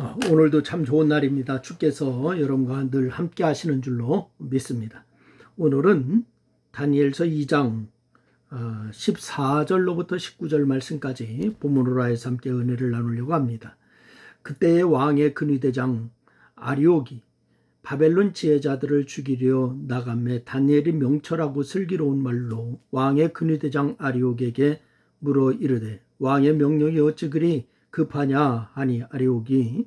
어, 오늘도 참 좋은 날입니다. 주께서 여러분과 늘 함께 하시는 줄로 믿습니다. 오늘은 다니엘서 2장 14절로부터 19절 말씀까지 본문으로 하여서 함께 은혜를 나누려고 합니다. 그때의 왕의 근위대장 아리옥이 바벨론 지혜자들을 죽이려 나감에 다니엘이 명철하고 슬기로운 말로 왕의 근위대장 아리옥에게 물어 이르되 왕의 명령이 어찌 그리 급하냐 하니 아리옥이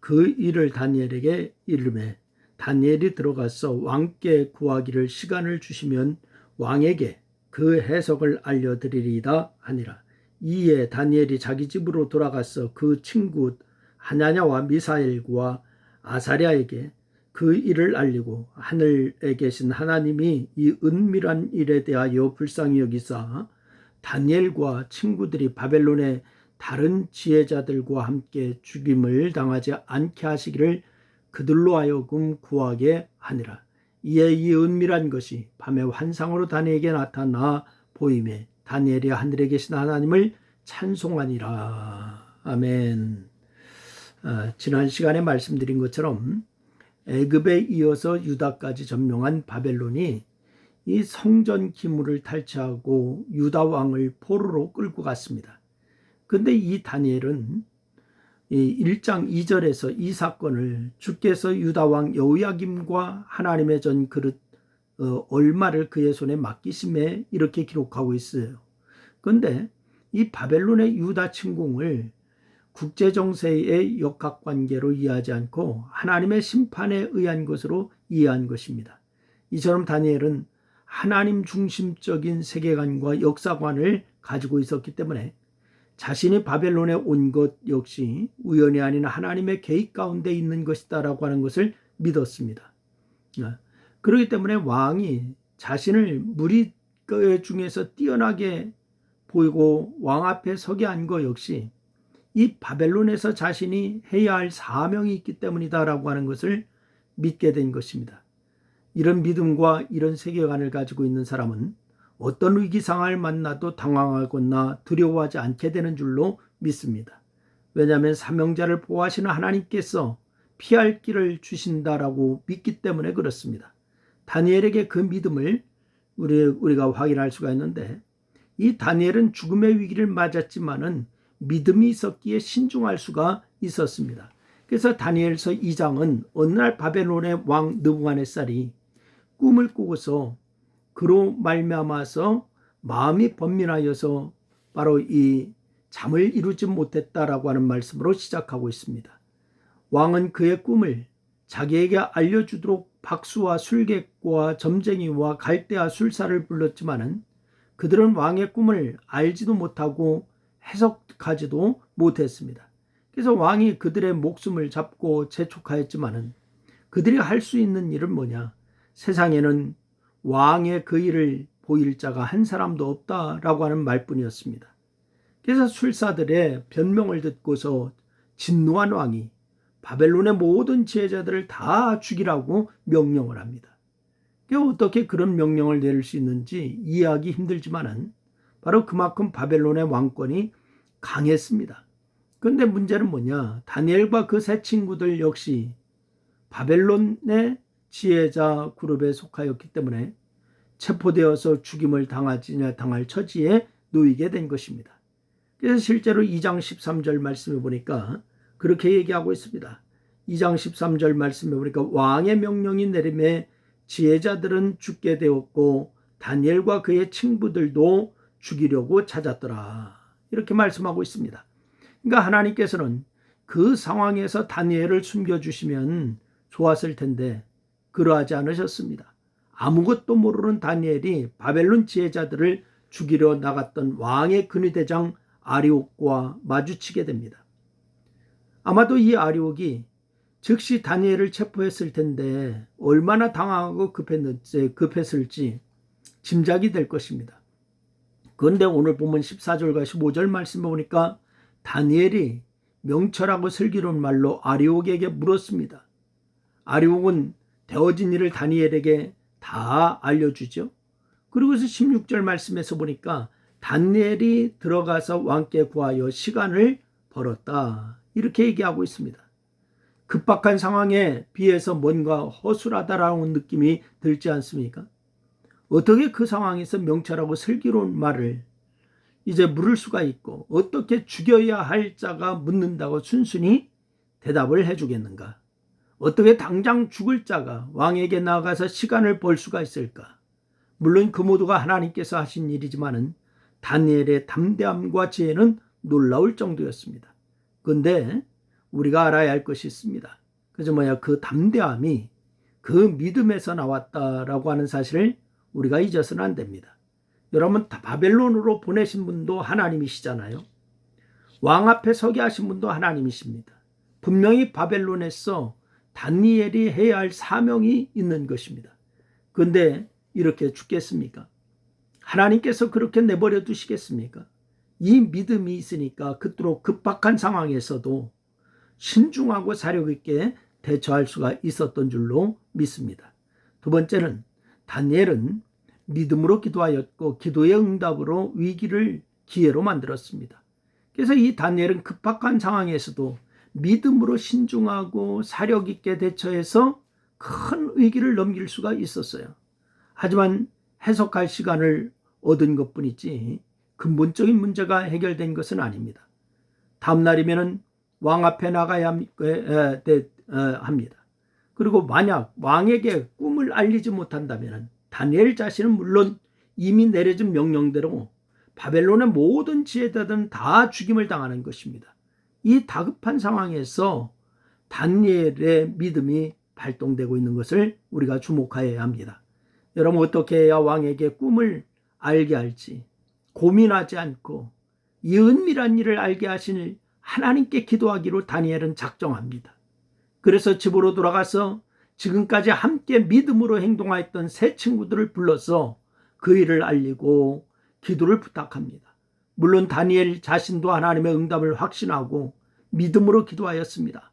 그 일을 다니엘에게 이르매 다니엘이 들어가서 왕께 구하기를 시간을 주시면 왕에게 그 해석을 알려드리리이다 하니라. 이에 다니엘이 자기 집으로 돌아가서 그 친구 하냐냐와 미사엘과 아사랴에게 그 일을 알리고 하늘에 계신 하나님이 이 은밀한 일에 대하여 불쌍히 여기사 다니엘과 친구들이 바벨론에 다른 지혜자들과 함께 죽임을 당하지 않게 하시기를 그들로 하여금 구하게 하니라. 이에 이 은밀한 것이 밤의 환상으로 다니엘에게 나타나 보임에 다니엘이 하늘에 계신 하나님을 찬송하니라. 아멘. 아, 지난 시간에 말씀드린 것처럼 애굽에 이어서 유다까지 점령한 바벨론이 이 성전 기물을 탈취하고 유다 왕을 포로로 끌고 갔습니다. 근데 이 다니엘은 이 1장 2절에서 이 사건을 주께서 유다 왕 여호야김과 하나님의 전 그릇 어, 얼마를 그의 손에 맡기심에 이렇게 기록하고 있어요. 근데 이 바벨론의 유다 침공을 국제 정세의 역학 관계로 이해하지 않고 하나님의 심판에 의한 것으로 이해한 것입니다. 이처럼 다니엘은 하나님 중심적인 세계관과 역사관을 가지고 있었기 때문에 자신이 바벨론에 온 것 역시 우연이 아닌 하나님의 계획 가운데 있는 것이다라고 하는 것을 믿었습니다. 아, 그렇기 때문에 왕이 자신을 무리 중에서 뛰어나게 보이고 왕 앞에 서게 한 것 역시 이 바벨론에서 자신이 해야 할 사명이 있기 때문이다라고 하는 것을 믿게 된 것입니다. 이런 믿음과 이런 세계관을 가지고 있는 사람은 어떤 위기 상황을 만나도 당황하거나 두려워하지 않게 되는 줄로 믿습니다. 왜냐하면 사명자를 보호하시는 하나님께서 피할 길을 주신다라고 믿기 때문에 그렇습니다. 다니엘에게 그 믿음을 우리, 우리가 확인할 수가 있는데 이 다니엘은 죽음의 위기를 맞았지만은 믿음이 있었기에 신중할 수가 있었습니다. 그래서 다니엘서 2장은 어느 날 바벨론의 왕 느부갓네살이 꿈을 꾸고서 그로 말미암아서 마음이 번민하여서 바로 이 잠을 이루지 못했다라고 하는 말씀으로 시작하고 있습니다. 왕은 그의 꿈을 자기에게 알려주도록 박수와 술객과 점쟁이와 갈대와 술사를 불렀지만은 그들은 왕의 꿈을 알지도 못하고 해석하지도 못했습니다. 그래서 왕이 그들의 목숨을 잡고 재촉하였지만은 그들이 할 수 있는 일은 뭐냐? 세상에는 왕의 그 일을 보일 자가 한 사람도 없다라고 하는 말뿐이었습니다. 그래서 술사들의 변명을 듣고서 진노한 왕이 바벨론의 모든 지혜자들을 다 죽이라고 명령을 합니다. 어떻게 그런 명령을 내릴 수 있는지 이해하기 힘들지만은 바로 그만큼 바벨론의 왕권이 강했습니다. 그런데 문제는 뭐냐? 다니엘과 그 세 친구들 역시 바벨론의 지혜자 그룹에 속하였기 때문에 체포되어서 죽임을 당하지냐 당할 처지에 놓이게 된 것입니다. 그래서 실제로 2장 13절 말씀해 보니까 그렇게 얘기하고 있습니다. 2장 13절 말씀해 보니까 왕의 명령이 내림에 지혜자들은 죽게 되었고 다니엘과 그의 친구들도 죽이려고 찾았더라. 이렇게 말씀하고 있습니다. 그러니까 하나님께서는 그 상황에서 다니엘을 숨겨주시면 좋았을 텐데 그러하지 않으셨습니다. 아무것도 모르는 다니엘이 바벨론 지혜자들을 죽이려 나갔던 왕의 근위대장 아리옥과 마주치게 됩니다. 아마도 이 아리옥이 즉시 다니엘을 체포했을 텐데 얼마나 당황하고 급했는지, 급했을지 짐작이 될 것입니다. 그런데 오늘 보면 14절과 15절 말씀을 보니까 다니엘이 명철하고 슬기로운 말로 아리옥에게 물었습니다. 아리옥은 되어진 일을 다니엘에게 다 알려주죠. 그리고서 16절 말씀에서 보니까 다니엘이 들어가서 왕께 구하여 시간을 벌었다. 이렇게 얘기하고 있습니다. 급박한 상황에 비해서 뭔가 허술하다라는 느낌이 들지 않습니까? 어떻게 그 상황에서 명철하고 슬기로운 말을 이제 물을 수가 있고 어떻게 죽여야 할 자가 묻는다고 순순히 대답을 해주겠는가? 어떻게 당장 죽을 자가 왕에게 나가서 시간을 벌 수가 있을까? 물론 그 모두가 하나님께서 하신 일이지만은 다니엘의 담대함과 지혜는 놀라울 정도였습니다. 그런데 우리가 알아야 할 것이 있습니다. 그저 뭐야 그 담대함이 그 믿음에서 나왔다라고 하는 사실을 우리가 잊어서는 안 됩니다. 여러분 바벨론으로 보내신 분도 하나님이시잖아요. 왕 앞에 서게 하신 분도 하나님이십니다. 분명히 바벨론에서 다니엘이 해야 할 사명이 있는 것입니다. 그런데 이렇게 죽겠습니까? 하나님께서 그렇게 내버려 두시겠습니까? 이 믿음이 있으니까 그토록 급박한 상황에서도 신중하고 사력 있게 대처할 수가 있었던 줄로 믿습니다. 두 번째는 다니엘은 믿음으로 기도하였고 기도의 응답으로 위기를 기회로 만들었습니다. 그래서 이 다니엘은 급박한 상황에서도 믿음으로 신중하고 사력 있게 대처해서 큰 위기를 넘길 수가 있었어요. 하지만 해석할 시간을 얻은 것 뿐이지 근본적인 문제가 해결된 것은 아닙니다. 다음 날이면은 왕 앞에 나가야 합니다. 그리고 만약 왕에게 꿈을 알리지 못한다면 다니엘 자신은 물론 이미 내려진 명령대로 바벨론의 모든 지혜자들은 다 죽임을 당하는 것입니다. 이 다급한 상황에서 다니엘의 믿음이 발동되고 있는 것을 우리가 주목하여야 합니다. 여러분 어떻게 해야 왕에게 꿈을 알게 할지 고민하지 않고 이 은밀한 일을 알게 하신 하나님께 기도하기로 다니엘은 작정합니다. 그래서 집으로 돌아가서 지금까지 함께 믿음으로 행동하였던 세 친구들을 불러서 그 일을 알리고 기도를 부탁합니다. 물론 다니엘 자신도 하나님의 응답을 확신하고 믿음으로 기도하였습니다.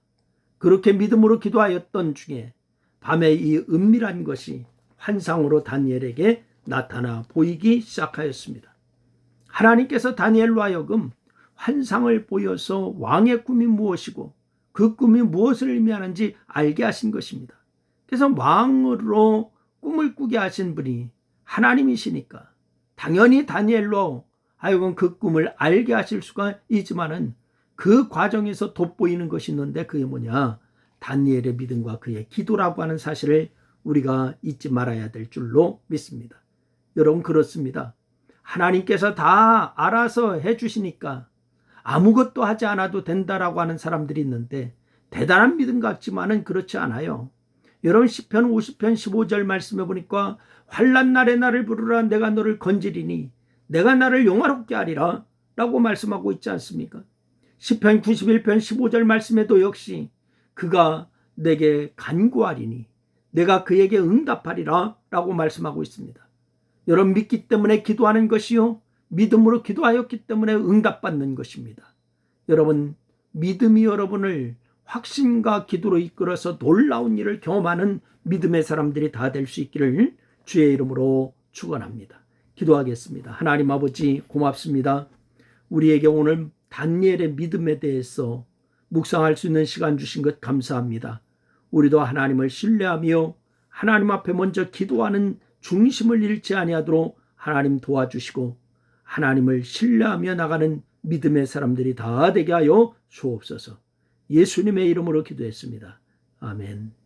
그렇게 믿음으로 기도하였던 중에 밤에 이 은밀한 것이 환상으로 다니엘에게 나타나 보이기 시작하였습니다. 하나님께서 다니엘로 하여금 환상을 보여서 왕의 꿈이 무엇이고 그 꿈이 무엇을 의미하는지 알게 하신 것입니다. 그래서 왕으로 꿈을 꾸게 하신 분이 하나님이시니까 당연히 다니엘로 하여금 그 꿈을 알게 하실 수가 있지만은 그 과정에서 돋보이는 것이 있는데 그게 뭐냐? 다니엘의 믿음과 그의 기도라고 하는 사실을 우리가 잊지 말아야 될 줄로 믿습니다. 여러분 그렇습니다. 하나님께서 다 알아서 해 주시니까 아무것도 하지 않아도 된다라고 하는 사람들이 있는데 대단한 믿음 같지만은 그렇지 않아요. 여러분 10편 50편 15절 말씀해 보니까 환란 날에 나를 부르라 내가 너를 건지리니 내가 나를 용화롭게 하리라 라고 말씀하고 있지 않습니까? 10편 91편 15절 말씀에도 역시 그가 내게 간구하리니 내가 그에게 응답하리라 라고 말씀하고 있습니다. 여러분 믿기 때문에 기도하는 것이요. 믿음으로 기도하였기 때문에 응답받는 것입니다. 여러분 믿음이 여러분을 확신과 기도로 이끌어서 놀라운 일을 경험하는 믿음의 사람들이 다 될 수 있기를 주의 이름으로 축원합니다. 기도하겠습니다. 하나님 아버지 고맙습니다. 우리에게 오늘 단니엘의 믿음에 대해서 묵상할 수 있는 시간 주신 것 감사합니다. 우리도 하나님을 신뢰하며 하나님 앞에 먼저 기도하는 중심을 잃지 아니하도록 하나님 도와주시고 하나님을 신뢰하며 나가는 믿음의 사람들이 다 되게 하여 주옵소서. 예수님의 이름으로 기도했습니다. 아멘.